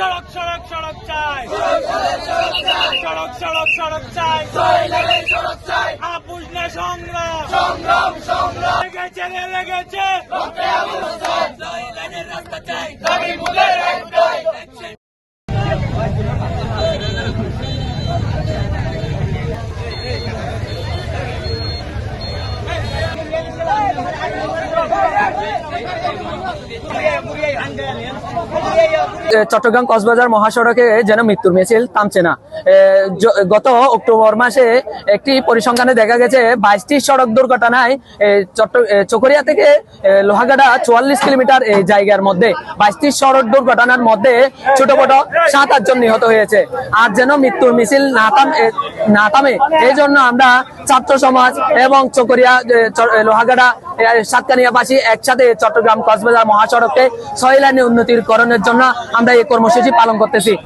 সড়ক সড়ক সড়ক চাই। সড়ক সড়ক সড়ক চাই। আপুষ না সংগ্রাম। সংগ্রাম সংগ্রাম লেগেছে। লেগেছে রাস্তা চাই। চট্টগ্রাম কক্সবাজার মহাসড়কে যেন মৃত্যুর মিছিল থামছে না। গত অক্টোবর মাসে একটি পরিসংখ্যানে দেখা গেছে বাইশটি সড়ক দুর্ঘটনায় চকরিয়া থেকে লোহাগাড়া চুয়াল্লিশ কিলোমিটার এই জায়গার মধ্যে বাইশটি সড়ক দুর্ঘটনার মধ্যে ছোট বড় সাত আটজন নিহত হয়েছে। আর যেন মৃত্যুর মিছিল না থাম না থামে, এই জন্য আমরা ছাত্র সমাজ এবং চকরিয়া লোহাগাড়া সাতকানিয়াবাসী একসাথে চট্টগ্রাম কক্সবাজার মহাসড়কে ছয় লাইনে উন্নতিকরণের জন্য আমরা এই কর্মসূচি পালন করতেছি।